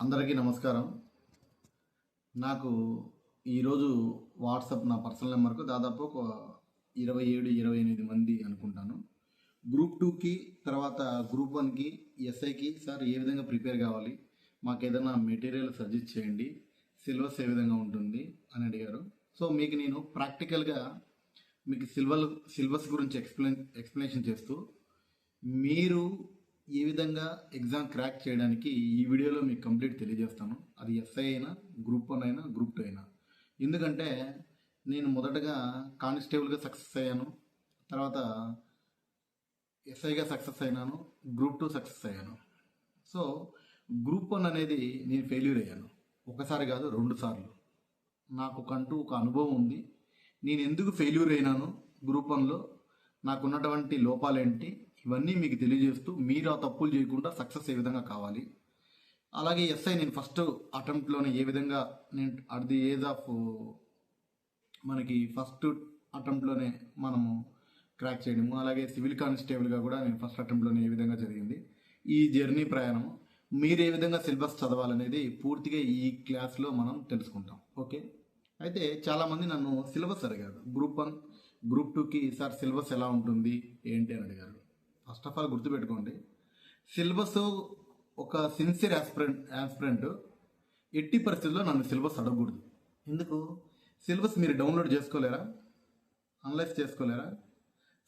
అందరికీ నమస్కారం. నాకు ఈరోజు వాట్సాప్ నా పర్సనల్ నెంబర్కు దాదాపు ఒక ఇరవై ఏడు ఇరవై ఎనిమిది మంది అనుకుంటాను. గ్రూప్ టూకి తర్వాత గ్రూప్ వన్కి ఎస్ఐకి సార్ ఏ విధంగా ప్రిపేర్ కావాలి మాకు ఏదైనా మెటీరియల్ సజెస్ట్ చేయండి సిలబస్ ఏ విధంగా ఉంటుంది అని అడిగారు. సో మీకు నేను ప్రాక్టికల్గా మీకు సిల్వల్ సిలబస్ గురించి ఎక్స్ప్లెయిన్ ఎక్స్ప్లెనేషన్ చేస్తూ మీరు ఏ విధంగా ఎగ్జామ్ క్రాక్ చేయడానికి ఈ వీడియోలో మీకు కంప్లీట్ తెలియజేస్తాను. అది ఎస్ఐ అయినా గ్రూప్ వన్ అయినా గ్రూప్ టూ అయినా. ఎందుకంటే నేను మొదటగా కానిస్టేబుల్గా సక్సెస్ అయ్యాను. తర్వాత ఎస్ఐగా సక్సెస్ అయినాను గ్రూప్ టూ సక్సెస్ అయ్యాను. సో గ్రూప్ వన్ అనేది నేను ఫెయిల్యూర్ అయ్యాను. ఒకసారి కాదు రెండు సార్లు. నాకు కంటూ ఒక అనుభవం ఉంది. నేను ఎందుకు ఫెయిల్యూర్ అయినాను గ్రూప్ వన్లో నాకున్నటువంటి లోపాలేంటి? ఇవన్నీ మీకు తెలియజేస్తూ మీరు ఆ తప్పులు చేయకుండా సక్సెస్ ఏ విధంగా కావాలి. అలాగే ఎస్ఐ నేను ఫస్ట్ అటెంప్ట్లోనే ఏ విధంగా నేను అట్ ది ఏజ్ ఆఫ్ మనకి ఫస్ట్ అటెంప్ట్లోనే మనము క్రాక్ చేయడము. అలాగే సివిల్ కానిస్టేబుల్గా కూడా నేను ఫస్ట్ అటెంప్ట్లోనే ఏ విధంగా జరిగింది. ఈ జర్నీ ప్రయాణం. మీరు ఏ విధంగా సిలబస్ చదవాలనేది పూర్తిగా ఈ క్లాస్లో మనం తెలుసుకుంటాం. ఓకే అయితే చాలామంది నన్ను సిలబస్ అడిగారు. గ్రూప్ వన్ గ్రూప్ టూకి సార్ సిలబస్ ఎలా ఉంటుంది? ఏంటి? అని అడిగారు. ఫస్ట్ ఆఫ్ ఆల్ గుర్తుపెట్టుకోండి. సిలబస్ ఒక సిన్సియర్ యాస్పిరెంట్ యాస్పిరెంట్ ఎట్టి పరిస్థితుల్లో నన్ను సిలబస్ అడగకూడదు. ఎందుకు? సిలబస్ మీరు డౌన్లోడ్ చేసుకోలేరా? అనలైజ్ చేసుకోలేరా?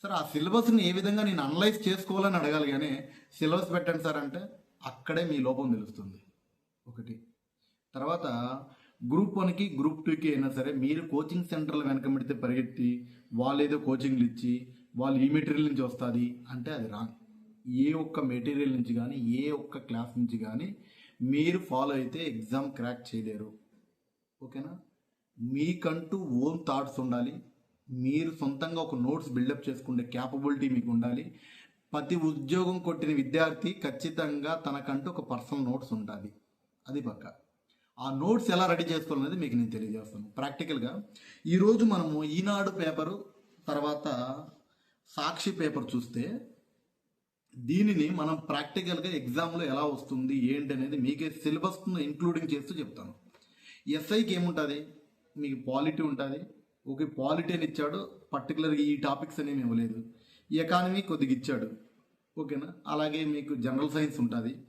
సార్ ఆ సిలబస్ని ఏ విధంగా నేను అనలైజ్ చేసుకోవాలని అడగాలి కానీ సిలబస్ పెట్టండి సార్ అంటే అక్కడే మీ లోపం తెలుస్తుంది. ఒకటి. తర్వాత గ్రూప్ వన్కి గ్రూప్ టూకి అయినా సరే మీరు కోచింగ్ సెంటర్లు వెనకబెడితే పరిగెత్తి వాళ్ళు ఏదో కోచింగ్లు ఇచ్చి వాళ్ళు ఈ మెటీరియల్ నుంచి వస్తుంది అంటే అది రాంగ్ ఏ ఒక్క మెటీరియల్ నుంచి కానీ ఏ ఒక్క క్లాస్ నుంచి కానీ మీరు ఫాలో అయితే ఎగ్జామ్ క్రాక్ చేయలేరు. ఓకేనా మీకంటూ ఓన్ థాట్స్ ఉండాలి. మీరు సొంతంగా ఒక నోట్స్ బిల్డప్ చేసుకునే క్యాపబిలిటీ మీకు ఉండాలి. ప్రతి ఉద్యోగం కొట్టిన విద్యార్థి ఖచ్చితంగా తనకంటూ ఒక పర్సనల్ నోట్స్ ఉంటుంది అది పక్క. ఆ నోట్స్ ఎలా రెడీ చేసుకోవాలనేది మీకు నేను తెలియజేస్తాను. ప్రాక్టికల్గా ఈరోజు మనము ఈనాడు పేపరు తర్వాత సాక్షి పేపర్ చూస్తే దీనిని మనం ప్రాక్టికల్గా ఎగ్జామ్లో ఎలా వస్తుంది ఏంటి అనేది మీకే సిలబస్ను ఇంక్లూడింగ్ చేస్తూ చెప్తాను. ఎస్ఐకి ఏముంటుంది? మీకు పాలిటీ ఉంటుంది. ఓకే పాలిటీ అని ఇచ్చాడు. పర్టికులర్గా ఈ టాపిక్స్ అనేవి ఇవ్వలేదు ఎకానమీ కొద్దిగా ఇచ్చాడు. ఓకేనా? అలాగే మీకు జనరల్ సైన్స్ ఉంటుంది.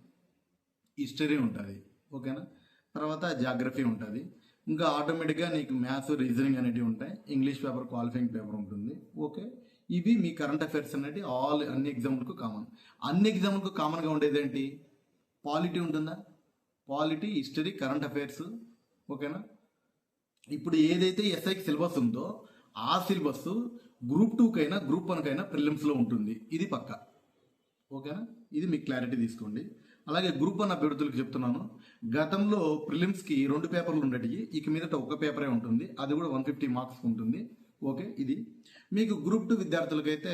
హిస్టరీ ఉంటుంది. ఓకేనా? తర్వాత జాగ్రఫీ ఉంటుంది. ఇంకా ఆటోమేటిక్గా నీకు మ్యాథ్స్ రీజనింగ్ అనేటివి ఉంటాయి. ఇంగ్లీష్ పేపర్ క్వాలిఫైయింగ్ పేపర్ ఉంటుంది. ఓకే ఇవి మీ కరెంట్ అఫైర్స్ అనేవి ఆల్ అన్ని ఎగ్జామ్లకు కామన్ అన్ని ఎగ్జామ్లకు కామన్గా ఉండేది ఏంటి? పాలిటీ ఉంటుందా? పాలిటీ హిస్టరీ కరెంట్ అఫైర్స్ ఓకేనా ఇప్పుడు ఏదైతే ఎస్ఐకి సిలబస్ ఉందో ఆ సిలబస్ గ్రూప్ టూకైనా గ్రూప్ వన్కైనా ప్రిలిమ్స్లో ఉంటుంది. ఇది పక్క. ఓకేనా ఇది మీకు క్లారిటీ తీసుకోండి. అలాగే గ్రూప్ వన్ అభ్యర్థులకు చెప్తున్నాను. గతంలో ప్రిలిమ్స్కి రెండు పేపర్లు ఉండేవి ఇక మీదట ఒక పేపరే ఉంటుంది. అది కూడా వన్ ఫిఫ్టీ మార్క్స్ ఉంటుంది. ఓకే ఇది. మీకు గ్రూప్ టూ విద్యార్థులకైతే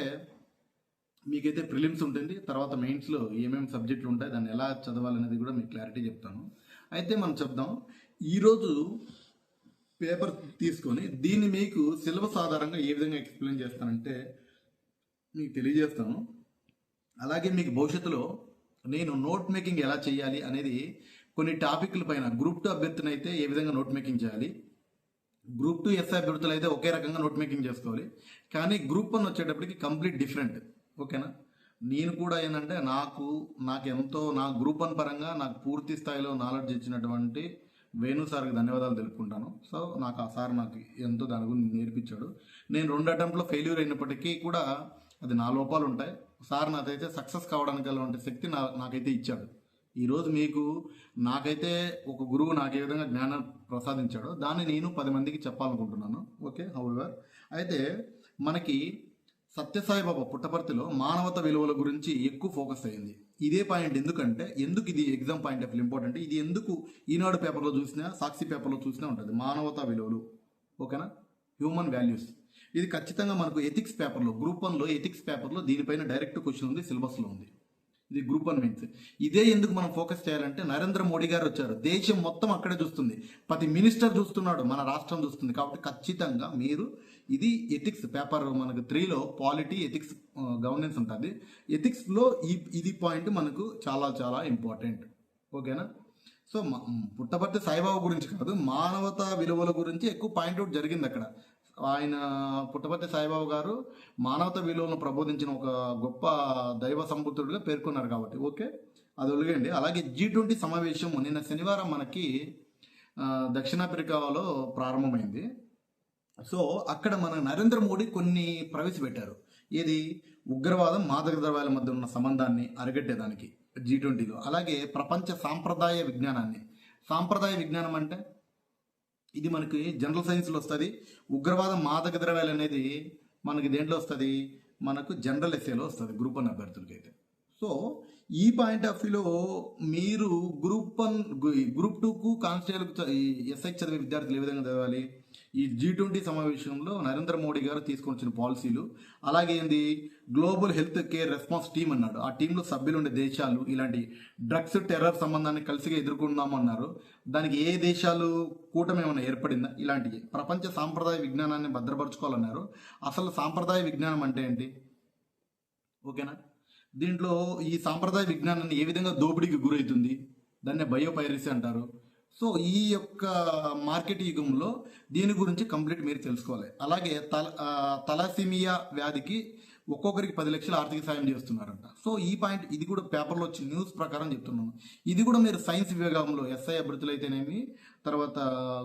మీకైతే ప్రిలిమ్స్ ఉంటుంది. తర్వాత మెయిన్స్లో ఏమేమి సబ్జెక్టులు ఉంటాయి దాన్ని ఎలా చదవాలనేది కూడా మీకు క్లారిటీ చెప్తాను. అయితే మనం చెప్దాం. ఈరోజు పేపర్ తీసుకొని దీన్ని మీకు సిలబస్ ఆధారంగా ఏ విధంగా ఎక్స్ప్లెయిన్ చేస్తానంటే మీకు తెలియజేస్తాను. అలాగే మీకు భవిష్యత్తులో నేను నోట్ మేకింగ్ ఎలా చేయాలి అనేది కొన్ని టాపిక్ల పైన గ్రూప్ టూ అభ్యర్థులు అయితే ఏ విధంగా నోట్ మేకింగ్ చేయాలి? గ్రూప్ టూ ఎస్ఐ అభ్యర్థులు అయితే ఒకే రకంగా నోట్ మేకింగ్ చేసుకోవాలి. కానీ గ్రూప్ వన్ వచ్చేటప్పటికి కంప్లీట్ డిఫరెంట్. ఓకేనా? నేను కూడా ఏంటంటే నాకు నాకు ఎంతో నా గ్రూప్ వన్ పరంగా నాకు పూర్తి స్థాయిలో నాలెడ్జ్ ఇచ్చినటువంటి వేణు సార్కి ధన్యవాదాలు తెలుపుకుంటాను. సో నాకు ఆ సార్ నాకు ఎంతో దాని గురించి నేర్పించాడు. నేను రెండు అటెంప్ట్లో ఫెయిల్యూర్ అయినప్పటికీ కూడా అది నా లోపాలు ఉంటాయి. సార్ నాకైతే సక్సెస్ కావడానికి అలాంటి శక్తి నా నాకైతే ఇచ్చాడు. ఈరోజు మీకు నాకైతే ఒక గురువు నాకు ఏ విధంగా జ్ఞానం ప్రసాదించాడో దాన్ని నేను పది మందికి చెప్పాలనుకుంటున్నాను. ఓకే హౌఎవర్ అయితే మనకి సత్యసాయి బాబా పుట్టపర్తిలో మానవత విలువల గురించి ఎక్కువ ఫోకస్ అయ్యింది ఇదే పాయింట్ ఎందుకంటే ఎందుకు ఇది ఎగ్జామ్ పాయింట్ ఆఫ్ ఇంపార్టెంట్ ఇది ఎందుకు ఈనాడు పేపర్లో చూసినా సాక్షి పేపర్లో చూసినా ఉంటుంది. మానవతా విలువలు ఓకేనా? హ్యూమన్ వాల్యూస్ ఇది ఖచ్చితంగా మనకు ఎథిక్స్ పేపర్లో గ్రూప్ వన్లో ఎథిక్స్ పేపర్లో దీనిపైన డైరెక్ట్ క్వశ్చన్ ఉంది సిలబస్లో ఉంది. ఇది గ్రూప్ వన్ మెయిన్స్ ఇదే ఎందుకు మనం ఫోకస్ చేయాలంటే నరేంద్ర మోడీ గారు వచ్చారు. దేశం మొత్తం అక్కడే చూస్తుంది. ప్రతి మినిస్టర్ చూస్తున్నాడు. మన రాష్ట్రం చూస్తుంది. కాబట్టి ఖచ్చితంగా మీరు ఇది ఎథిక్స్ పేపర్ మనకు త్రీలో పాలిటీ ఎథిక్స్ గవర్నెన్స్ ఉంటుంది. ఎథిక్స్లో ఈ ఇది పాయింట్ మనకు చాలా చాలా ఇంపార్టెంట్ ఓకేనా సో పుట్టబట్టి పుట్టపర్తి సాయిబాబా గురించి కాదు మానవతా విలువల గురించి ఎక్కువ పాయింట్అవుట్ జరిగింది అక్కడ. ఆయన పుట్టపర్తి సాయిబాబు గారు మానవత విలువలను ప్రబోధించిన ఒక గొప్ప దైవ సంబుద్ధుడిగా పేర్కొన్నారు కాబట్టి ఓకే? అది ఒలిగండి అలాగే జీ ట్వంటీ సమావేశం నిన్న శనివారం మనకి దక్షిణాఫ్రికాలో ప్రారంభమైంది. సో అక్కడ మన నరేంద్ర మోడీ కొన్ని ప్రవేశపెట్టారు. ఏది? ఉగ్రవాదం మాదక ద్రవ్యాల మధ్య ఉన్న సంబంధాన్ని అరిగట్టేదానికి జీ ట్వంటీలో. అలాగే ప్రపంచ సాంప్రదాయ విజ్ఞానాన్ని. సాంప్రదాయ విజ్ఞానం అంటే? ఇది మనకి జనరల్ సైన్స్లో వస్తుంది. ఉగ్రవాదం మాదక ద్రవ్యాలు అనేది మనకి దేంట్లో వస్తుంది? మనకు జనరల్ ఎస్ఏలో వస్తుంది గ్రూప్ వన్ అభ్యర్థులకి అయితే సో ఈ పాయింట్ ఆఫ్ వ్యూలో మీరు గ్రూప్ వన్ గ్రూప్ టూకు కానిస్టేబుల్ ఎస్ఐకి చదివే విద్యార్థులు ఏ విధంగా చదవాలి? ఈ జీ ట్వంటీ సమావేశంలో నరేంద్ర మోడీ గారు తీసుకొని వచ్చిన పాలసీలు అలాగే ఏంది global health care response team అన్నాడు. ఆ టీంలో సభ్యులు ఉండే దేశాలు ఇలాంటి డ్రగ్స్ టెర్రర్ సంబంధాన్ని కలిసిగా ఎదుర్కొందామన్నారు. దానికి ఏ దేశాలు కూటమి ఏమైనా ఏర్పడిందా? ఇలాంటివి. ప్రపంచ సాంప్రదాయ విజ్ఞానాన్ని భద్రపరచుకోవాలన్నారు. అసలు సాంప్రదాయ విజ్ఞానం అంటే ఏంటి? ఓకేనా? దీంట్లో ఈ సాంప్రదాయ విజ్ఞానాన్ని ఏ విధంగా దోపిడీకి గురవుతుంది? దాన్ని బయోపైరసీ అంటారు. సో ఈ యొక్క మార్కెట్ యుగంలో దీని గురించి కంప్లీట్ మీరు తెలుసుకోవాలి. అలాగే తల తలసిమియా వ్యాధికి ఒక్కొక్కరికి పది లక్షలు ఆర్థిక సాయం చేస్తున్నారంట. సో ఈ పాయింట్ ఇది కూడా పేపర్లో వచ్చిన న్యూస్ ప్రకారం చెప్తున్నాను. ఇది కూడా మీరు సైన్స్ విభాగంలో ఎస్ఐ అభ్యర్థులు అయితేనేమి తర్వాత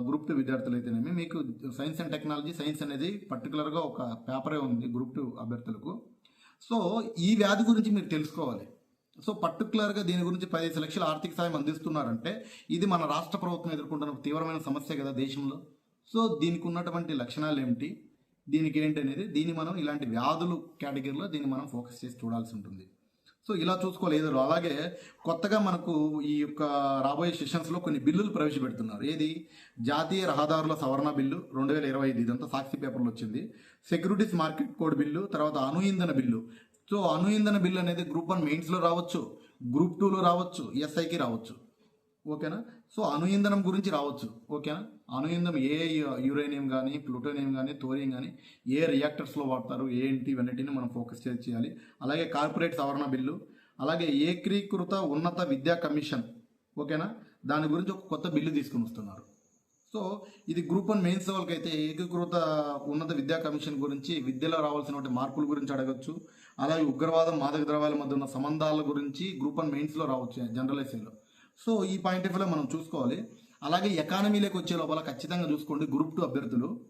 గ్రూప్ టూ విద్యార్థులు అయితేనేమి మీకు సైన్స్ అండ్ టెక్నాలజీ సైన్స్ అనేది పర్టికులర్గా ఒక పేపరే ఉంది గ్రూప్ టూ అభ్యర్థులకు. సో ఈ వ్యాధి గురించి మీరు తెలుసుకోవాలి. సో పర్టికులర్గా దీని గురించి పదిహేను లక్షల ఆర్థిక సాయం అందిస్తున్నారంటే ఇది మన రాష్ట్ర ప్రభుత్వం ఎదుర్కొంటున్న తీవ్రమైన సమస్య కదా దేశంలో. సో దీనికి ఉన్నటువంటి లక్షణాలు ఏమిటి దీనికి ఏంటి అనేది దీన్ని మనం ఇలాంటి వ్యాధులు కేటగిరీలో దీన్ని మనం ఫోకస్ చేసి చూడాల్సి ఉంటుంది. సో ఇలా చూసుకోలేదు అలాగే కొత్తగా మనకు ఈ యొక్క రాబోయే సెషన్స్లో కొన్ని బిల్లులు ప్రవేశపెడుతున్నారు. ఏది? జాతీయ రహదారుల సవరణ బిల్లు రెండు వేల ఇరవై ఐదు ఇదంతా సాక్షి పేపర్లో వచ్చింది. సెక్యూరిటీస్ మార్కెట్ కోడ్ బిల్లు తర్వాత అణు ఇంధన బిల్లు. సో అణు ఇంధన బిల్లు అనేది గ్రూప్ వన్ మెయిన్స్లో రావచ్చు గ్రూప్ టూలో రావచ్చు ఎస్ఐకి రావచ్చు. ఓకేనా? సో అణు ఇంధనం గురించి రావచ్చు. ఓకేనా? అణు ఇంధనం ఏ యురేనియం కానీ ప్లూటోనియం కానీ థోరియం కానీ ఏ రియాక్టర్స్లో వాడతారు ఏంటి ఇవన్నిటిని మనం ఫోకస్ చేసి చేయాలి. అలాగే కార్పొరేట్ సవరణ బిల్లు అలాగే ఏకీకృత ఉన్నత విద్యా కమిషన్. ఓకేనా? దాని గురించి ఒక కొత్త బిల్లు తీసుకుని వస్తున్నారు. సో ఇది గ్రూప్ వన్ మెయిన్స్ వాళ్ళకైతే అయితే ఏకీకృత ఉన్నత విద్యా కమిషన్ గురించి విద్యలో రావాల్సినటువంటి మార్పుల గురించి అడగచ్చు. అలాగే ఉగ్రవాదం మాదక ద్రవ్యాల మధ్య ఉన్న సంబంధాల గురించి గ్రూప్ అండ్ మెయిన్స్లో రావచ్చు జనరల్ ఎస్ఏలో సో ఈ పాయింట్ ఆఫ్ వ్యూలో మనం చూసుకోవాలి. అలాగే ఎకానమీలోకి వచ్చే లోపల ఖచ్చితంగా చూసుకోండి గ్రూప్ టూ అభ్యర్థులు.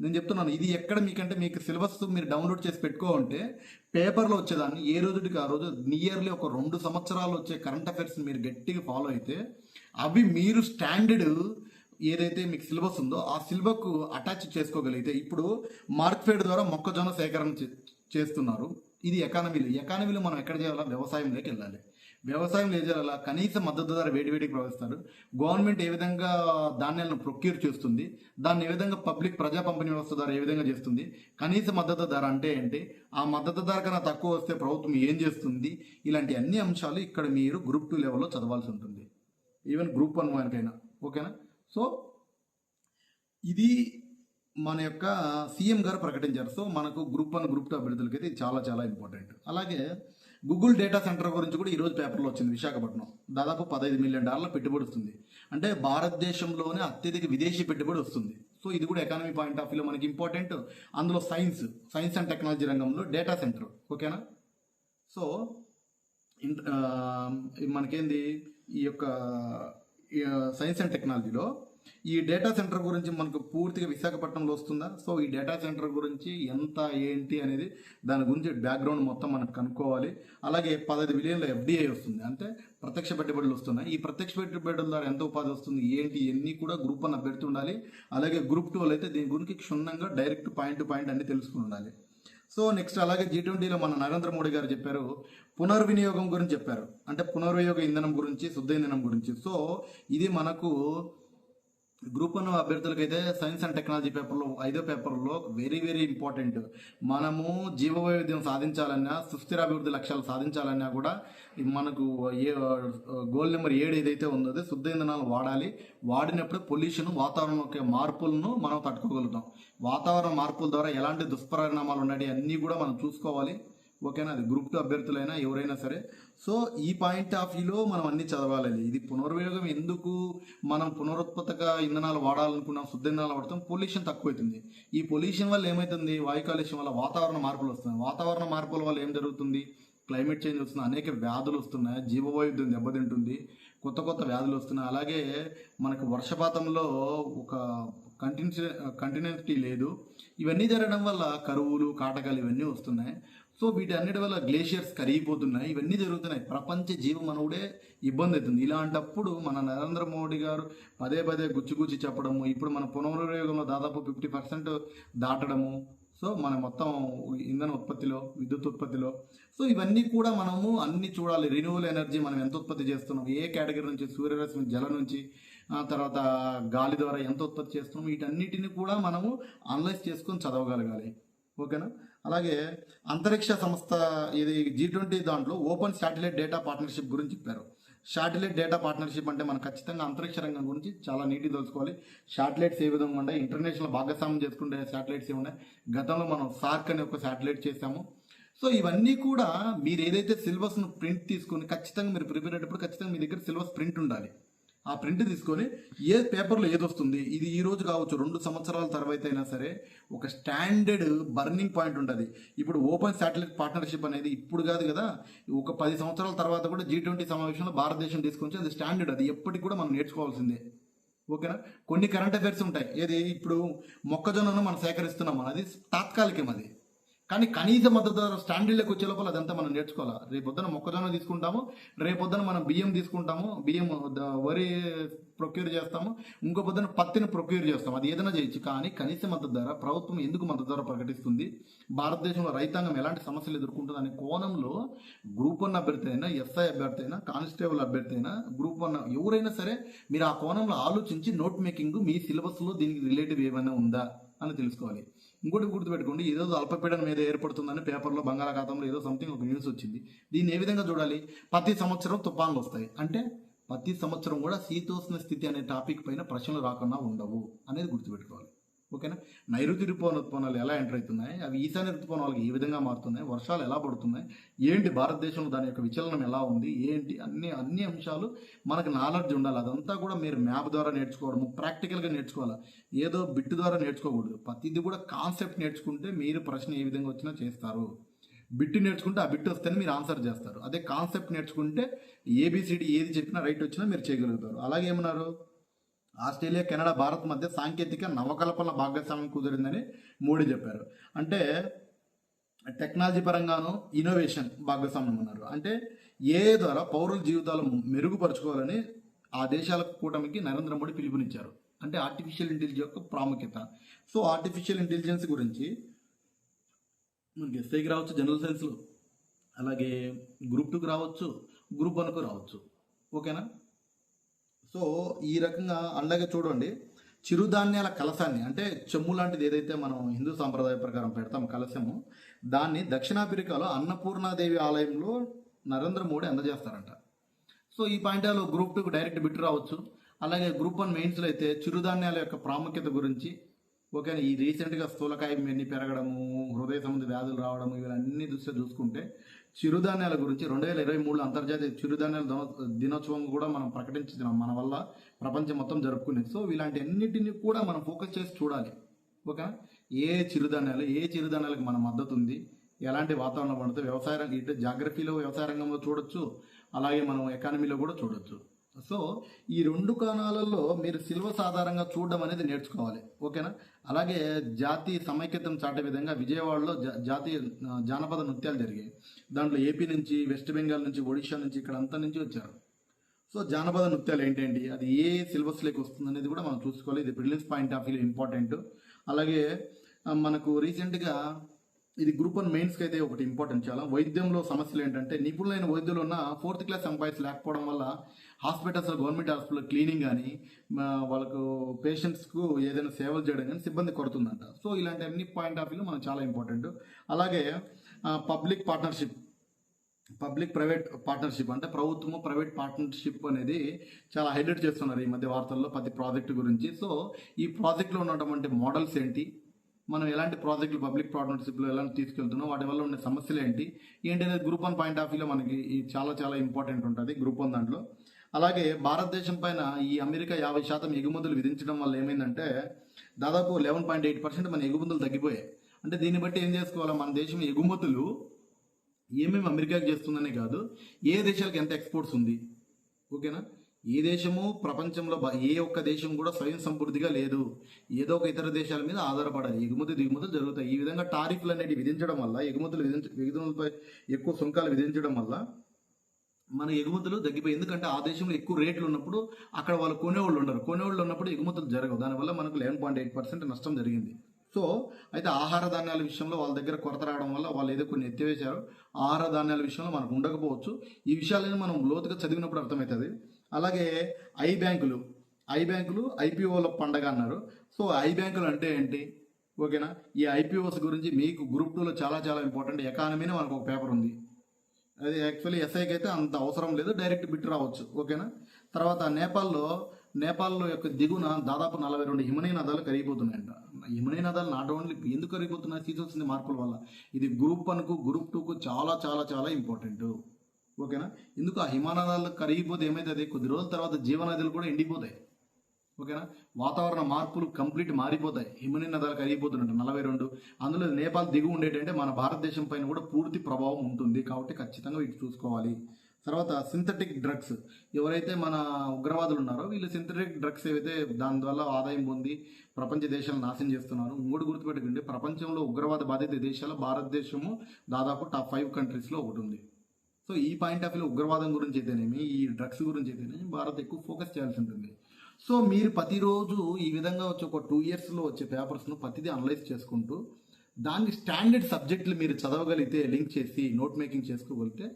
నేను చెప్తున్నాను ఇది ఎక్కడ మీకంటే మీకు సిలబస్ మీరు డౌన్లోడ్ చేసి పెట్టుకోవంటే పేపర్లో వచ్చేదాన్ని ఏ రోజుకి ఆ రోజు నియర్లీ ఒక రెండు సంవత్సరాలు వచ్చే కరెంట్ అఫైర్స్ మీరు గట్టిగా ఫాలో అయితే అవి మీరు స్టాండర్డ్ ఏదైతే మీకు సిలబస్ ఉందో ఆ సిలబస్కు అటాచ్ చేసుకోగలిగితే ఇప్పుడు మార్క్ఫేడ్ ద్వారా మొక్కజొన్న సేకరణ చే- చేస్తున్నారు. ఇది ఎకానమీలు. ఎకానమీలో మనం ఎక్కడ చేయాలా? వ్యవసాయంలోకి వెళ్ళాలి. వ్యవసాయం ఏం చేయాలా కనీస మద్దతు ధర వేడివేడికి ప్రవహిస్తారు. గవర్నమెంట్ ఏ విధంగా ధాన్యాలను ప్రొక్యూర్ చేస్తుంది? దాన్ని ఏ విధంగా పబ్లిక్ ప్రజా పంపిణీ వ్యవస్థ ద్వారా ఏ విధంగా చేస్తుంది? కనీస మద్దతు ధర అంటే ఏంటి? ఆ మద్దతు ధర కన్నా తక్కువ వస్తే ప్రభుత్వం ఏం చేస్తుంది? ఇలాంటి అన్ని అంశాలు ఇక్కడ మీరు గ్రూప్ టూ లెవెల్లో చదవాల్సి ఉంటుంది. ఈవెన్ గ్రూప్ వన్ వారికైనా. ఓకేనా? సో ఇది మన యొక్క సీఎం గారు ప్రకటించారు. సో మనకు గ్రూప్ వన్ గ్రూప్ టూ అభ్యర్థులకైతే అయితే చాలా చాలా ఇంపార్టెంట్. అలాగే గూగుల్ డేటా సెంటర్ గురించి కూడా ఈరోజు పేపర్లో వచ్చింది విశాఖపట్నం. దాదాపు పదహైదు మిలియన్ డాలర్ల పెట్టుబడి వస్తుంది. అంటే భారతదేశంలోనే అత్యధిక విదేశీ పెట్టుబడి వస్తుంది. సో ఇది కూడా ఎకానమీ పాయింట్ ఆఫ్ వ్యూలో మనకి ఇంపార్టెంట్. అందులో సైన్స్ సైన్స్ అండ్ టెక్నాలజీ రంగంలో డేటా సెంటర్. ఓకేనా? సో ఇంట్- మనకేంది? ఈ యొక్క సైన్స్ అండ్ టెక్నాలజీలో ఈ డేటా సెంటర్ గురించి మనకు పూర్తిగా విశాఖపట్నంలో వస్తుందా? సో ఈ డేటా సెంటర్ గురించి ఎంత ఏంటి అనేది దాని గురించి బ్యాక్గ్రౌండ్ మొత్తం మనకు కనుక్కోవాలి. అలాగే పదహైదు బిలియన్ల ఎఫ్డిఐ వస్తుంది. అంటే ప్రత్యక్ష పెట్టుబడులు వస్తున్నాయి. ఈ ప్రత్యక్ష పెట్టుబడుల ద్వారా ఎంత ఉపాధి వస్తుంది ఏంటి ఇవన్నీ కూడా గ్రూప్ వన్ అభ్యర్థి ఉండాలి. అలాగే గ్రూప్ టూ అయితే దీని గురించి క్షుణ్ణంగా డైరెక్ట్ పాయింట్ టు పాయింట్ అన్ని తెలుసుకుని ఉండాలి. సో నెక్స్ట్ అలాగే జీ ట్వంటీలో మన నరేంద్ర మోడీ గారు చెప్పారు పునర్వినియోగం గురించి చెప్పారు. అంటే పునర్వినియోగ ఇంధనం గురించి శుద్ధ ఇంధనం గురించి. సో ఇది మనకు గ్రూప్ వన్ అభ్యర్థులకైతే సైన్స్ అండ్ టెక్నాలజీ పేపర్లో ఐదో పేపర్లో వెరీ వెరీ ఇంపార్టెంట్. మనము జీవ వైవిధ్యం సాధించాలన్నా సుస్థిర అభివృద్ధి లక్ష్యాలు సాధించాలన్నా కూడా మనకు ఏ గోల్ నెంబర్ ఏడు ఏదైతే ఉందో అది శుద్ధ ఇంధనాలు వాడాలి. వాడినప్పుడు పొల్యూషన్ వాతావరణం యొక్క మార్పులను మనం తట్టుకోగలుగుతాం. వాతావరణ మార్పుల ద్వారా ఎలాంటి దుష్పరిణామాలు ఉన్నాయి అన్నీ కూడా మనం చూసుకోవాలి. ఓకేనా? అది గ్రూప్ టూ అభ్యర్థులైనా ఎవరైనా సరే. సో ఈ పాయింట్ ఆఫ్ వ్యూలో మనం అన్ని చదవాలి ఇది పునర్వినియోగం ఎందుకు? మనం పునరుత్పత్తక ఇంధనాలు వాడాలనుకున్నాం శుద్ధ ఇంధనాలు వాడతాం పొల్యూషన్ తక్కువైతుంది. ఈ పొల్యూషన్ వల్ల ఏమవుతుంది వాయు కాలుష్యం వల్ల వాతావరణ మార్పులు వస్తున్నాయి. వాతావరణ మార్పుల వల్ల ఏం జరుగుతుంది? క్లైమేట్ చేంజ్ వస్తుంది అనేక వ్యాధులు వస్తున్నాయి. జీవవైవిధ్యం దెబ్బతింటుంది. కొత్త కొత్త వ్యాధులు వస్తున్నాయి. అలాగే మనకు వర్షపాతంలో ఒక కంటిన్యూ కంటిన్యూటీ లేదు. ఇవన్నీ జరగడం వల్ల కరువులు కాటకాలు ఇవన్నీ వస్తున్నాయి. సో వీటన్నిటి వల్ల గ్లేషియర్స్ కరిగిపోతున్నాయి. ఇవన్నీ జరుగుతున్నాయి. ప్రపంచ జీవమనుడే ఇబ్బంది అవుతుంది. ఇలాంటప్పుడు మన నరేంద్ర మోడీ గారు పదే పదే గుచ్చి గుచ్చి చెప్పడము ఇప్పుడు మన పునర్వినియోగంలో దాదాపు ఫిఫ్టీ పర్సెంట్ దాటడము సో మన మొత్తం ఇంధన ఉత్పత్తిలో విద్యుత్ ఉత్పత్తిలో. సో ఇవన్నీ కూడా మనము అన్ని చూడాలి. రిన్యూవల్ ఎనర్జీ మనం ఎంత ఉత్పత్తి చేస్తున్నాం? ఏ కేటగిరీ నుంచి? సూర్యరశ్మి జల నుంచి ఆ తర్వాత గాలి ద్వారా ఎంత ఉత్పత్తి చేస్తున్నాం? వీటన్నిటిని కూడా మనము అనలైజ్ చేసుకొని చదవగలగాలి. ఓకేనా? అలాగే అంతరిక్ష సంస్థ ఇది జీ ట్వంటీ దాంట్లో ఓపెన్ శాటిలైట్ డేటా పార్ట్నర్షిప్ గురించి చెప్పారు. శాటిలైట్ డేటా పార్ట్నర్షిప్ అంటే మనం ఖచ్చితంగా అంతరిక్ష రంగం గురించి చాలా నీట్గా తెలుసుకోవాలి. శాటిలైట్స్ ఏ విధంగా ఉన్నాయి? ఇంటర్నేషనల్ భాగస్వామ్యం చేసుకుంటే శాటిలైట్స్ ఏ ఉన్నాయి గతంలో మనం సార్క్ అనే ఒక శాటిలైట్ చేసాము సో ఇవన్నీ కూడా మీరు ఏదైతే సిలబస్ను ప్రింట్ తీసుకొని ఖచ్చితంగా మీరు ప్రిపేర్ అయ్యేటప్పుడు ఖచ్చితంగా మీ దగ్గర సిలబస్ ప్రింట్ ఉండాలి. ఆ ప్రింట్ తీసుకొని ఏ పేపర్లో ఏది వస్తుంది? ఇది ఈ రోజు కావచ్చు రెండు సంవత్సరాల తర్వాత అయినా సరే ఒక స్టాండర్డ్ బర్నింగ్ పాయింట్ ఉంటుంది. ఇప్పుడు ఓపెన్ శాటిలైట్ పార్ట్నర్షిప్ అనేది ఇప్పుడు కాదు కదా ఒక పది సంవత్సరాల తర్వాత కూడా జీ ట్వంటీ సమావేశంలో భారతదేశం తీసుకొచ్చి అది స్టాండర్డ్ అది ఎప్పటికి కూడా మనం నేర్చుకోవాల్సిందే. ఓకేనా? కొన్ని కరెంట్ అఫైర్స్ ఉంటాయి. ఏది? ఇప్పుడు మొక్కజొన్నను మనం సేకరిస్తున్నాం. అది తాత్కాలికం అది. కానీ కనీస మద్దతు ధర స్టాండర్డ్లోకి వచ్చే లోపల అదంతా మనం నేర్చుకోవాలి? రేపొద్దున మొక్కజొన్న తీసుకుంటాము రేపొద్దున మనం బియ్యం తీసుకుంటాము బియ్యం వరి ప్రొక్యూర్ చేస్తాము ఇంకో పొద్దున పత్తిని ప్రొక్యూర్ చేస్తాం అది ఏదైనా చేయొచ్చు. కానీ కనీస మద్దతు ధర ప్రభుత్వం ఎందుకు మద్దతు ధర ప్రకటిస్తుంది? భారతదేశంలో రైతాంగం ఎలాంటి సమస్యలు ఎదుర్కొంటుంది అనే కోణంలో గ్రూప్ వన్ అభ్యర్థి అయినా ఎస్ఐ అభ్యర్థి అయినా కానిస్టేబుల్ అభ్యర్థి అయినా గ్రూప్ వన్ ఎవరైనా సరే మీరు ఆ కోణంలో ఆలోచించి నోట్ మేకింగ్ మీ సిలబస్లో దీనికి రిలేటివ్ ఏమైనా ఉందా అని తెలుసుకోవాలి. ఇంకోటి గుర్తుపెట్టుకోండి ఏదో అల్పపీడనం మీద ఏర్పడుతుందని పేపర్లో బంగాళాఖాతంలో ఏదో సంథింగ్ ఒక న్యూస్ వచ్చింది. దీన్ని ఏ విధంగా చూడాలి? ప్రతి సంవత్సరం తుఫాన్లు వస్తాయి. అంటే ప్రతి సంవత్సరం కూడా శీతోష్ణ స్థితి అనే టాపిక్ పైన ప్రశ్నలు రాకుండా ఉండవు అనేది గుర్తుపెట్టుకోవాలి. ఓకేనా? నైరుతి ఉత్పన్నాలు ఎలా ఎంటర్ అవుతున్నాయి? అవి ఈశాన్య ఋతుపవనాలకు ఏ విధంగా మారుతున్నాయి? వర్షాలు ఎలా పడుతున్నాయి? ఏంటి భారతదేశంలో దాని యొక్క విచలనం ఎలా ఉంది? ఏంటి? అన్ని అన్ని అంశాలు మనకు నాలెడ్జ్ ఉండాలి. అదంతా కూడా మీరు మ్యాప్ ద్వారా నేర్చుకోవడము ప్రాక్టికల్గా నేర్చుకోవాలి? ఏదో బిట్ ద్వారా నేర్చుకోకూడదు. ప్రతిదీ కూడా కాన్సెప్ట్ నేర్చుకుంటే మీరు ప్రశ్న ఏ విధంగా వచ్చినా చేస్తారు. బిట్ నేర్చుకుంటే ఆ బిట్ వస్తేనే మీరు ఆన్సర్ చేస్తారు. అదే కాన్సెప్ట్ నేర్చుకుంటే ఏబిసిడి ఏది చెప్పినా రైట్ వచ్చినా మీరు చేయగలుగుతారు. అలాగే ఏమన్నారు? ఆస్ట్రేలియా కెనడా భారత్ మధ్య సాంకేతిక నవకల్పన భాగస్వామ్యం కుదిరిందని మోడీ చెప్పారు. అంటే టెక్నాలజీ పరంగాను ఇన్నోవేషన్ భాగస్వామ్యం అన్నారు. అంటే ఏ ద్వారా పౌరుల జీవితాలు మెరుగుపరుచుకోవాలని ఆ దేశాల కూటమికి నరేంద్ర మోడీ పిలుపునిచ్చారు. అంటే ఆర్టిఫిషియల్ ఇంటెలిజెన్స్ యొక్క ప్రాముఖ్యత. సో ఆర్టిఫిషియల్ ఇంటెలిజెన్స్ గురించి మనకి ఎస్ఐకి రావచ్చు జనరల్ సైన్స్లో అలాగే గ్రూప్ టూకి రావచ్చు గ్రూప్ వన్కు రావచ్చు. ఓకేనా సో ఈ రకంగా అలాగే చూడండి. చిరుధాన్యాల కలశాన్ని అంటే చెమ్ము లాంటిది ఏదైతే మనం హిందూ సాంప్రదాయ ప్రకారం పెడతాం కలశము దాన్ని దక్షిణాఫ్రికాలో అన్నపూర్ణాదేవి ఆలయంలో నరేంద్ర మోడీ అందజేస్తారంట. సో ఈ పాయింట్లో గ్రూప్ టూకి డైరెక్ట్ బిట్ రావచ్చు. అలాగే గ్రూప్ వన్ మెయిన్స్లో అయితే చిరుధాన్యాల యొక్క ప్రాముఖ్యత గురించి ఓకే ఈ రీసెంట్గా స్థూలకాయ మెన్ని పెరగడము హృదయ సంబంధ వ్యాధులు రావడము ఇవన్నీ దృష్ట్యా చూసుకుంటే చిరుధాన్యాల గురించి రెండు వేల ఇరవై మూడులో అంతర్జాతీయ చిరుధాన్యాల దినోత్సవం కూడా మనం ప్రకటించుతున్నాం మన వల్ల ప్రపంచం మొత్తం జరుపుకునేది. సో ఇలాంటి అన్నిటిని కూడా మనం ఫోకస్ చేసి చూడాలి. ఓకే ఏ చిరుధాన్యాలు ఏ చిరుధాన్యాలకు మన మద్దతు ఉంది ఎలాంటి వాతావరణం పడితే వ్యవసాయ రంగం ఇటు జాగ్రఫీలో వ్యవసాయ రంగంలో చూడొచ్చు. అలాగే మనం ఎకానమీలో కూడా చూడొచ్చు. సో ఈ రెండు కోణాలలో మీరు సిలబస్ ఆధారంగా చూడడం అనేది నేర్చుకోవాలి. ఓకేనా? అలాగే జాతి సమైక్యతను చాటే విధంగా విజయవాడలో జాతీయ జానపద నృత్యాలు జరిగాయి. దాంట్లో ఏపీ నుంచి వెస్ట్ బెంగాల్ నుంచి ఒడిషా నుంచి ఇక్కడ అంతా నుంచి వచ్చారు. సో జానపద నృత్యాలు ఏంటండి? అది ఏ సిలబస్లోకి వస్తుంది అనేది కూడా మనం చూసుకోవాలి. ఇది prelims point of view important. అలాగే మనకు రీసెంట్గా ఇది గ్రూప్ వన్ మెయిన్స్కి అయితే ఒకటి ఇంపార్టెంట్ చాలా. వైద్యంలో సమస్యలు ఏంటంటే నిపుణులైన వైద్యులు ఉన్న ఫోర్త్ క్లాస్ ఎంప్లాయీస్ లేకపోవడం వల్ల హాస్పిటల్స్ గవర్నమెంట్ హాస్పిటల్ క్లీనింగ్ కానీ వాళ్ళకు పేషెంట్స్కు ఏదైనా సేవలు చేయడం కానీ సిబ్బంది కొడుతుందంట. సో ఇలాంటి అన్ని పాయింట్ ఆఫ్ వ్యూలో మనకు చాలా ఇంపార్టెంట్. అలాగే public partnership. Public private partnership అంటే ప్రభుత్వము ప్రైవేట్ పార్ట్నర్షిప్ అనేది చాలా హైలైట్ చేస్తున్నారు ఈ మధ్య వార్తల్లో ప్రతి ప్రాజెక్టు గురించి. సో ఈ ప్రాజెక్ట్లో ఉన్నటువంటి మోడల్స్ ఏంటి? మనం ఎలాంటి ప్రాజెక్టులు పబ్లిక్ పార్ట్నర్షిప్లో ఎలాంటి తీసుకెళ్తున్నాం వాటి వల్ల ఉండే సమస్యలు ఏంటి? ఏంటి అనేది గ్రూప్ వన్ పాయింట్ ఆఫ్ వ్యూలో మనకి చాలా చాలా ఇంపార్టెంట్ ఉంటుంది గ్రూప్ వన్ దాంట్లో. అలాగే భారతదేశం పైన ఈ అమెరికా యాభై శాతం ఎగుమతులు విధించడం వల్ల ఏమైందంటే దాదాపు లెవెన్ పాయింట్ ఎయిట్ పర్సెంట్ మన ఎగుమతులు తగ్గిపోయాయి. అంటే దీన్ని బట్టి ఏం చేసుకోవాలి? మన దేశం ఎగుమతులు ఏమేమి అమెరికాకి చేస్తుందనే కాదు ఏ దేశాలకు ఎంత ఎక్స్పోర్ట్స్ ఉంది? ఓకేనా? ఏ దేశము ప్రపంచంలో ఏ ఒక్క దేశం కూడా స్వయం సమృద్ధిగా లేదు. ఏదో ఒక ఇతర దేశాల మీద ఆధారపడాలి. ఎగుమతి దిగుమతులు జరుగుతాయి. ఈ విధంగా టారిఫ్లు అనేవి విధించడం వల్ల ఎగుమతులు విధించ ఎగుమతులపై ఎక్కువ సుంకాలు విధించడం వల్ల మన ఎగుమతులు తగ్గిపోయి ఎందుకంటే ఆ దేశంలో ఎక్కువ రేట్లు ఉన్నప్పుడు అక్కడ వాళ్ళు కొనేవాళ్ళు ఉండరు. కొనేవాళ్ళు ఉన్నప్పుడు ఎగుమతులు జరగవు. దానివల్ల మనకు లెవెన్ పాయింట్ ఎయిట్ పర్సెంట్ నష్టం జరిగింది. సో అయితే ఆహార ధాన్యాల విషయంలో వాళ్ళ దగ్గర కొరత రావడం వల్ల వాళ్ళు ఏదో కొన్ని ఎత్తివేశారు. ఆహార ధాన్యాల విషయంలో మనకు ఉండకపోవచ్చు. ఈ విషయాలను మనం లోతుగా చదివినప్పుడు అర్థమవుతుంది. అలాగే ఐ బ్యాంకులు. ఐ బ్యాంకులు ఐపీఓల పండగ అన్నారు. సో ఐ బ్యాంకులు అంటే ఏంటి? ఓకేనా? ఈ ఐపీఓస్ గురించి మీకు గ్రూప్ టూలో చాలా చాలా ఇంపార్టెంట్. ఎకానమీనే మనకు ఒక పేపర్ ఉంది. అది యాక్చువల్లీ ఎస్ఐకి అయితే అంత అవసరం లేదు డైరెక్ట్ బిట్ రావచ్చు ఓకేనా? తర్వాత నేపాల్లో నేపాల్లో యొక్క దిగున దాదాపు నలభై రెండు హిమనీ నదాలు కరిగిపోతున్నాయంట. హిమనీ నదాలు నాట్ ఓన్లీ ఎందుకు కరిగిపోతున్నాయి? తీసొచ్చింది మార్పుల వల్ల. ఇది గ్రూప్ వన్కు గ్రూప్ టూకు చాలా చాలా చాలా ఇంపార్టెంట్ ఓకేనా? ఎందుకు ఆ హిమానదాలు కరిగిపోతే ఏమైతుంది? కొద్ది రోజుల తర్వాత జీవనదులు కూడా ఎండిపోతాయి. ఓకేనా? వాతావరణ మార్పులు కంప్లీట్ మారిపోతాయి. హిమనీ నదాలు కరిగిపోతున్నట్టు నలభై రెండు. అందులో నేపాల్ దిగు ఉండేటంటే మన భారతదేశం పైన కూడా పూర్తి ప్రభావం ఉంటుంది కాబట్టి ఖచ్చితంగా వీటి చూసుకోవాలి. తర్వాత సింథటిక్ డ్రగ్స్. ఎవరైతే మన ఉగ్రవాదులు ఉన్నారో వీళ్ళు సింథటిక్ డ్రగ్స్ ఏవైతే దాని ద్వారా ఆదాయం పొంది ప్రపంచ దేశాలను నాశనం చేస్తున్నారు ఇంకోటి గుర్తుపెట్టుకుంటే ప్రపంచంలో ఉగ్రవాద బాధిత దేశాలు భారతదేశము దాదాపు టాప్ ఫైవ్ కంట్రీస్లో ఒకటి ఉంది. సో ఈ పాయింట్ ఆఫ్ వ్యూ ఉగ్రవాదం గురించి అయితేనేమి ఈ డ్రగ్స్ గురించి అయితేనేమి భారత్ ఎక్కువ ఫోకస్ చేయాల్సి ఉంటుంది. సో మీరు ప్రతిరోజు ఈ విధంగా వచ్చే ఒక టూ ఇయర్స్లో వచ్చే పేపర్స్ను ప్రతిదీ అనలైజ్ చేసుకుంటూ దాన్ని స్టాండర్డ్ సబ్జెక్టులు మీరు చదవగలిగితే లింక్ చేసి నోట్ మేకింగ్ చేసుకోగలిగితే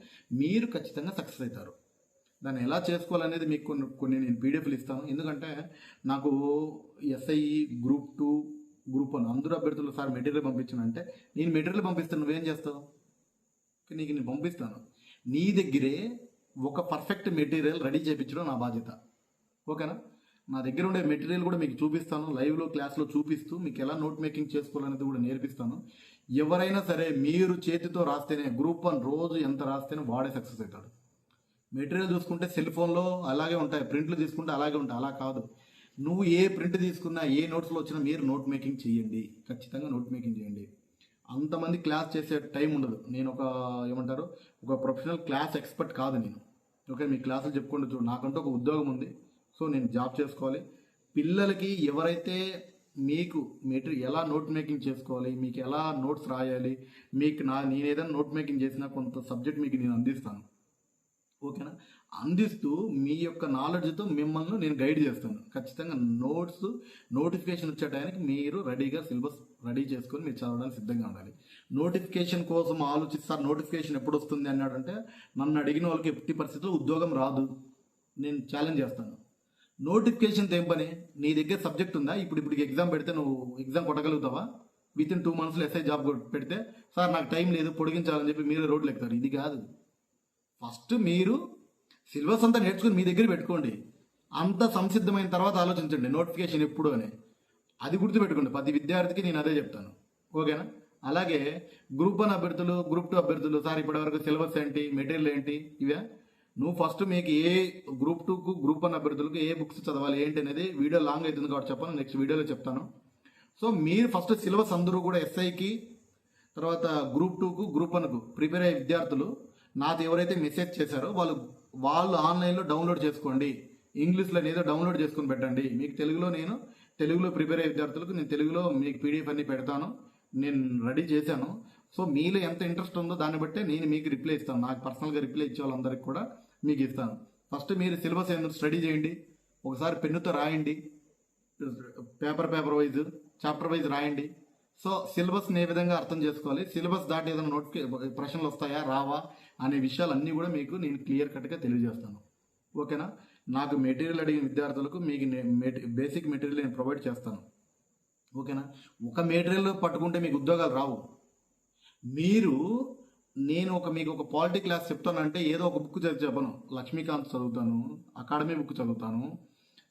మీరు ఖచ్చితంగా సక్సెస్ అవుతారు. దాన్ని ఎలా చేసుకోవాలనేది మీకు కొన్ని కొన్ని నేను పీడిఎఫ్లు ఇస్తాను. ఎందుకంటే నాకు SI group two group one అందరూ అభ్యర్థులు సార్ మెటీరియల్ పంపించానంటే నేను మెటీరియల్ పంపిస్తాను నువ్వేం చేస్తావు? నీకు నేను పంపిస్తాను. నీ దగ్గరే ఒక పర్ఫెక్ట్ మెటీరియల్ రెడీ చేయించడం నా బాధ్యత. ఓకేనా? నా దగ్గర ఉండే మెటీరియల్ కూడా మీకు చూపిస్తాను. లైవ్లో క్లాస్లో చూపిస్తూ మీకు ఎలా నోట్ మేకింగ్ చేసుకోవాలనేది కూడా నేర్పిస్తాను. ఎవరైనా సరే మీరు చేతితో రాస్తేనే గ్రూప్ వన్ రోజు ఎంత రాస్తేనే వాడే సక్సెస్ అవుతాడు. మెటీరియల్ చూసుకుంటే సెల్ ఫోన్లో అలాగే ఉంటాయి. ప్రింట్లు తీసుకుంటే అలాగే ఉంటాయి. అలా కాదు. నువ్వు ఏ ప్రింట్ తీసుకున్నా ఏ నోట్స్లో వచ్చినా మీరు నోట్ మేకింగ్ చేయండి. ఖచ్చితంగా నోట్ మేకింగ్ చేయండి. అంతమంది క్లాస్ చేసే టైం ఉండదు. నేను ఒక ఏమంటారు? ఒక ప్రొఫెషనల్ క్లాస్ ఎక్స్పర్ట్ కాదు నేను. ఓకే మీ క్లాసులు చెప్పుకుంటూ చూడు నాకంటూ ఒక ఉద్యోగం ఉంది. సో నేను జాబ్ చేసుకోవాలి. పిల్లలకి ఎవరైతే మీకు మెటీరియల్ ఎలా నోట్ మేకింగ్ చేసుకోవాలి మీకు ఎలా నోట్స్ రాయాలి మీకు నా నేను ఏదైనా నోట్ మేకింగ్ చేసినా కొంత సబ్జెక్ట్ మీకు నేను అందిస్తాను. ఓకేనా? అందిస్తూ మీ యొక్క నాలెడ్జ్తో మిమ్మల్ని నేను గైడ్ చేస్తాను. ఖచ్చితంగా నోట్స్ నోటిఫికేషన్ వచ్చే టైంకి మీరు రెడీగా సిలబస్ రెడీ చేసుకొని మీరు చదవడానికి సిద్ధంగా ఉండాలి. నోటిఫికేషన్ కోసం ఆలోచిస్తారు. నోటిఫికేషన్ ఎప్పుడు వస్తుంది అన్నాడంటే నన్ను అడిగిన వాళ్ళకి ఎట్టి పరిస్థితుల్లో ఉద్యోగం రాదు. నేను ఛాలెంజ్ చేస్తాను. నోటిఫికేషన్ ఏం పని నీ దగ్గర సబ్జెక్ట్ ఉందా? ఇప్పుడు ఇప్పుడు ఎగ్జామ్ పెడితే నువ్వు ఎగ్జామ్ కొట్టగలుగుతావా? విత్ ఇన్ టూ మంత్స్లో ఎస్ఐ జాబ్ పెడితే సార్ నాకు టైం లేదు పొడిగించాలని చెప్పి మీరే రోడ్లు ఎక్కుతారు ఇది కాదు. ఫస్ట్ మీరు సిలబస్ అంతా నేర్చుకుని మీ దగ్గర పెట్టుకోండి. అంత సంసిద్ధమైన తర్వాత ఆలోచించండి నోటిఫికేషన్ ఎప్పుడు అని. అది గుర్తుపెట్టుకోండి. ప్రతి విద్యార్థికి నేను అదే చెప్తాను. ఓకేనా? అలాగే గ్రూప్ వన్ అభ్యర్థులు గ్రూప్ టూ అభ్యర్థులు సార్ ఇప్పటివరకు సిలబస్ ఏంటి? మెటీరియల్ ఏంటి? ఇవే? నువ్వు ఫస్ట్ మీకు ఏ గ్రూప్ టూకు గ్రూప్ వన్ అభ్యర్థులకు ఏ బుక్స్ చదవాలి ఏంటి అనేది వీడియో లాంగ్ అవుతుంది కాబట్టి చెప్పాను నెక్స్ట్ వీడియోలో చెప్తాను. సో మీరు ఫస్ట్ సిలబస్ అందరూ కూడా ఎస్ఐకి తర్వాత గ్రూప్ టూకు గ్రూప్ వన్కు ప్రిపేర్ అయ్యే విద్యార్థులు నాతో ఎవరైతే మెసేజ్ చేశారో వాళ్ళు వాళ్ళు ఆన్లైన్లో డౌన్లోడ్ చేసుకోండి. ఇంగ్లీష్లో ఏదో డౌన్లోడ్ చేసుకొని పెట్టండి. మీకు తెలుగులో నేను తెలుగులో ప్రిపేర్ అయ్యే విద్యార్థులకు నేను తెలుగులో మీకు పీడిఎఫ్ అన్ని పెడతాను. నేను రెడీ చేశాను. సో మీలో ఎంత ఇంట్రెస్ట్ ఉందో దాన్ని బట్టే నేను మీకు రిప్లై ఇస్తాను. నాకు పర్సనల్గా రిప్లై ఇచ్చే వాళ్ళందరికీ కూడా మీకు ఇస్తాను ఫస్ట్ మీరు సిలబస్ ఏందో స్టడీ చేయండి ఒకసారి పెన్నుతో రాయండి paper paper wise chapter wise రాయండి. సో సిలబస్ని ఏ విధంగా అర్థం చేసుకోవాలి సిలబస్ దాటి ఏదైనా నోటిఫికే ప్రశ్నలు వస్తాయా రావా అనే విషయాలన్నీ కూడా మీకు నేను క్లియర్ కట్గా తెలియజేస్తాను. ఓకేనా? నాకు మెటీరియల్ అడిగిన విద్యార్థులకు మీకు బేసిక్ మెటీరియల్ నేను ప్రొవైడ్ చేస్తాను. ఓకేనా? ఒక మెటీరియల్ పట్టుకుంటే మీకు ఉద్యోగాలు రావు. మీరు నేను ఒక మీకు ఒక పాలిటీ క్లాస్ చెప్తానంటే ఏదో ఒక బుక్ చదివి చెప్పను. లక్ష్మీకాంత్ చదువుతాను అకాడమీ బుక్ చదువుతాను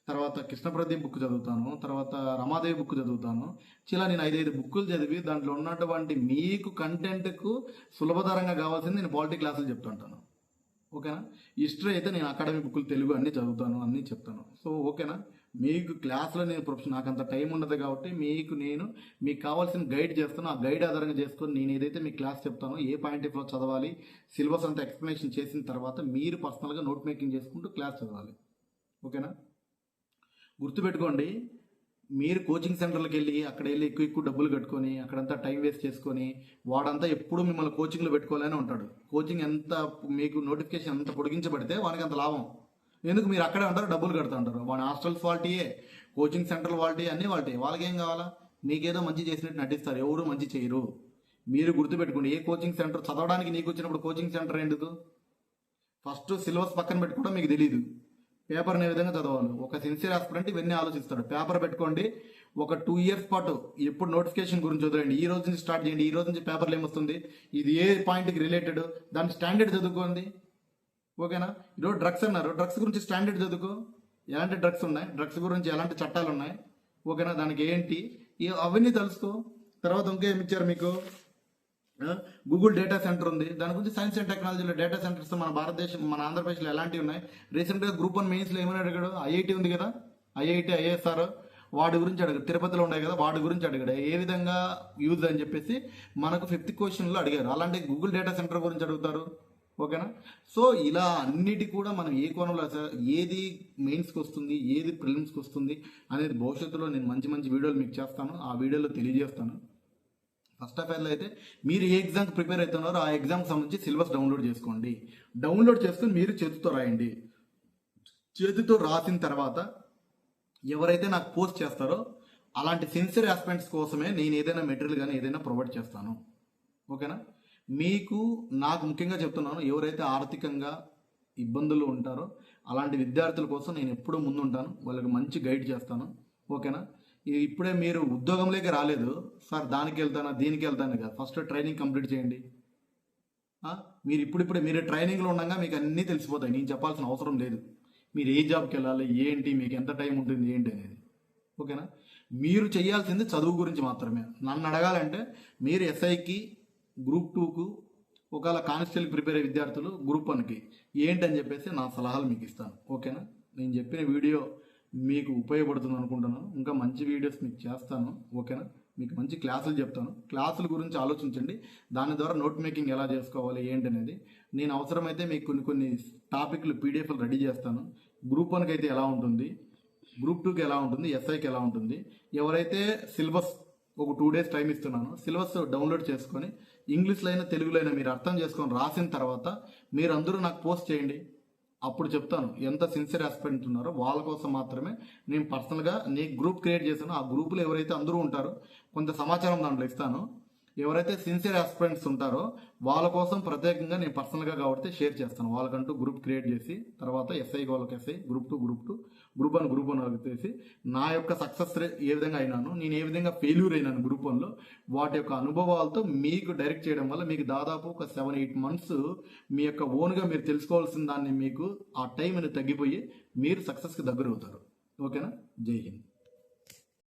తర్వాత కృష్ణప్రదీప్ బుక్ చదువుతాను తర్వాత రమాదేవి బుక్ చదువుతాను. ఇలా నేను ఐదైదు బుక్కులు చదివి దాంట్లో ఉన్నటువంటి మీకు కంటెంట్కు సులభతరంగా కావాల్సింది నేను పాలిటీ క్లాసులు చెప్తుంటాను ఓకేనా? హిస్టరీ అయితే నేను అకాడమీ బుక్కులు తెలుగు అన్నీ చదువుతాను అన్నీ చెప్తాను. సో ఓకేనా? మీకు క్లాస్లో నేను ప్రొఫెషన్ నాకు అంత టైం ఉండదు కాబట్టి మీకు నేను మీకు కావాల్సిన గైడ్ చేస్తాను. ఆ గైడ్ ఆధారంగా చేసుకొని నేను ఏదైతే మీకు క్లాస్ చెప్తానో ఏ పాయింట్ ఆఫ్లో చదవాలి సిలబస్ అంతా ఎక్స్ప్లెనేషన్ చేసిన తర్వాత మీరు పర్సనల్గా నోట్ మేకింగ్ చేసుకుంటూ క్లాస్ చదవాలి. ఓకేనా? గుర్తుపెట్టుకోండి మీరు కోచింగ్ సెంటర్లకు వెళ్ళి అక్కడ వెళ్ళి ఎక్కువ ఎక్కువ డబ్బులు కట్టుకొని అక్కడంతా టైం వేస్ట్ చేసుకొని వాడంతా ఎప్పుడు మిమ్మల్ని కోచింగ్లో పెట్టుకోవాలని ఉంటాడు. కోచింగ్ ఎంత మీకు నోటిఫికేషన్ ఎంత పొడిగించబడితే వానికి అంత లాభం. ఎందుకు మీరు అక్కడే ఉంటారు? డబ్బులు కడుతూ ఉంటారు. వాడి హాస్టల్స్ వాళ్ళటియే కోచింగ్ సెంటర్ వాళ్ళటి అన్నీ వాళ్ళటి వాళ్ళకి ఏం కావాలా? మీకేదో మంచి చేసినట్టు నటిస్తారు. ఎవరు మంచి చేయరు. మీరు గుర్తుపెట్టుకోండి ఏ కోచింగ్ సెంటర్ చదవడానికి నీకు వచ్చినప్పుడు కోచింగ్ సెంటర్ ఎందుకు? ఫస్ట్ సిలబస్ పక్కన పెట్టుకోవడం మీకు తెలియదు పేపర్ అనే విధంగా చదవాలి? ఒక సిన్సియర్ ఆస్పిరెంట్ ఇవన్నీ ఆలోచిస్తాడు. పేపర్ పెట్టుకోండి ఒక టూ ఇయర్స్ పాటు ఎప్పుడు నోటిఫికేషన్ గురించి చదవండి ఈ రోజు నుంచి స్టార్ట్ చేయండి ఈ రోజు నుంచి పేపర్లు ఏమొస్తుంది ఇది ఏ పాయింట్కి రిలేటెడ్ దాని స్టాండర్డ్ చదువుకోండి. ఓకేనా? ఈరోజు డ్రగ్స్ అన్నారు. డ్రగ్స్ గురించి స్టాండర్డ్ చదువుకో. ఎలాంటి డ్రగ్స్ ఉన్నాయి? డ్రగ్స్ గురించి ఎలాంటి చట్టాలు ఉన్నాయి? ఓకేనా? దానికి ఏంటి? అవన్నీ తెలుసుకో. తర్వాత ఇంకేం ఇచ్చారు మీకు? గూగుల్ డేటా సెంటర్ ఉంది. దాని గురించి సైన్స్ అండ్ టెక్నాలజీలో డేటా సెంటర్స్ మన భారతదేశం మన ఆంధ్రప్రదేశ్లో ఎలాంటివి ఉన్నాయి? రీసెంట్గా గ్రూప్ వన్ మెయిన్స్లో ఏమైనా అడిగాడు? ఐఐటి ఉంది కదా? ఐఐటి ఐఎస్ఆర్ వాడి గురించి అడిగాడు. తిరుపతిలో ఉన్నాయి కదా? వాడి గురించి అడిగాడు. ఏ విధంగా యూజ్ అని చెప్పేసి మనకు ఫిఫ్త్ క్వశ్చన్లో అడిగారు. అలాంటి గూగుల్ డేటా సెంటర్ గురించి అడుగుతారు. ఓకేనా? సో ఇలా అన్నిటి కూడా మనం ఏ కోణంలో ఏది మెయిన్స్కి వస్తుంది ఏది ప్రిలిమ్స్కి వస్తుంది అనేది భవిష్యత్తులో నేను మంచి మంచి వీడియోలు మీకు చేస్తాను. ఆ వీడియోలో తెలియజేస్తాను. ఫస్ట్ ఆఫ్ ఆల్ అయితే మీరు ఏ ఎగ్జామ్కి ప్రిపేర్ అవుతున్నారో ఆ ఎగ్జామ్కి సంబంధించి సిలబస్ డౌన్లోడ్ చేసుకోండి. డౌన్లోడ్ చేసుకుని మీరు చేతితో రాయండి. చేతితో రాసిన తర్వాత ఎవరైతే నాకు పోస్ట్ చేస్తారో అలాంటి సిన్సియర్ ఆస్పెక్ట్స్ కోసమే నేను ఏదైనా మెటీరియల్ కానీ ఏదైనా ప్రొవైడ్ చేస్తాను. ఓకేనా? మీకు నాకు ముఖ్యంగా చెప్తున్నాను ఎవరైతే ఆర్థికంగా ఇబ్బందులు ఉంటారో అలాంటి విద్యార్థుల కోసం నేను ఎప్పుడూ ముందుంటాను. వాళ్ళకి మంచి గైడ్ చేస్తాను. ఓకేనా? ఇప్పుడే మీరు ఉద్యోగంలోకి రాలేదు. సార్ దానికి వెళ్తానా దీనికి వెళ్తాను కదా. ఫస్ట్ ట్రైనింగ్ కంప్లీట్ చేయండి. మీరు ఇప్పుడిప్పుడే మీరు ట్రైనింగ్లో ఉండగా మీకు అన్నీ తెలిసిపోతాయి. నేను చెప్పాల్సిన అవసరం లేదు. మీరు ఏ జాబ్కి వెళ్ళాలి ఏంటి మీకు ఎంత టైం ఉంటుంది ఏంటి అనేది. ఓకేనా? మీరు చేయాల్సింది చదువు గురించి మాత్రమే. నన్ను అడగాలంటే మీరు ఎస్ఐకి గ్రూప్ టూకు ఒకవేళ కానిస్టేబుల్ ప్రిపేర్ అయ్యే విద్యార్థులు గ్రూప్ వన్కి. ఏంటని చెప్పేసి నా సలహాలు మీకు ఇస్తాను. ఓకేనా? నేను చెప్పిన వీడియో మీకు ఉపయోగపడుతుంది అనుకుంటున్నాను. ఇంకా మంచి వీడియోస్ మీకు చేస్తాను. ఓకేనా? మీకు మంచి క్లాసులు చెప్తాను. క్లాసుల గురించి ఆలోచించండి. దాని ద్వారా నోట్ మేకింగ్ ఎలా చేసుకోవాలి ఏంటి అనేది నేను అవసరమైతే మీకు కొన్ని కొన్ని టాపిక్లు పీడిఎఫ్లు రెడీ చేస్తాను. గ్రూప్ వన్కి అయితే ఎలా ఉంటుంది? గ్రూప్ టూకి ఎలా ఉంటుంది? ఎస్ఐకి ఎలా ఉంటుంది? ఎవరైతే సిలబస్ ఒక టూ డేస్ టైం ఇస్తున్నాను. సిలబస్ డౌన్లోడ్ చేసుకొని ఇంగ్లీష్లో అయినా తెలుగులో అయినా మీరు అర్థం చేసుకొని రాసిన తర్వాత మీరందరూ నాకు పోస్ట్ చేయండి. అప్పుడు చెప్తాను ఎంత సిన్సియర్ ఆస్పెక్ట్ ఉన్నారో వాళ్ళ కోసం మాత్రమే నేను పర్సనల్గా నీ గ్రూప్ క్రియేట్ చేశాను. ఆ గ్రూపులో ఎవరైతే అందరూ ఉంటారో కొంత సమాచారం దాంట్లో ఇస్తాను. ఎవరైతే సిన్సియర్ ఆస్పిరెంట్స్ ఉంటారో వాళ్ళ కోసం ప్రత్యేకంగా నేను పర్సనల్గా కాబట్టి షేర్ చేస్తాను. వాళ్ళకంటూ గ్రూప్ క్రియేట్ చేసి తర్వాత ఎస్ఐ వాళ్ళకి SI group two group two group one group one వాళ్ళకి చేసి నా యొక్క సక్సెస్ ఏ విధంగా అయినాను నేను ఏ విధంగా ఫెయిల్యూర్ అయినాను గ్రూప్ వన్లో వాటి యొక్క అనుభవాలతో మీకు డైరెక్ట్ చేయడం వల్ల మీకు దాదాపు ఒక సెవెన్ ఎయిట్ మంత్స్ మీ యొక్క ఓన్గా మీరు తెలుసుకోవాల్సిన దాన్ని మీకు ఆ టైం అనేది తగ్గిపోయి మీరు సక్సెస్కి దగ్గర అవుతారు ఓకేనా? జై హింద్.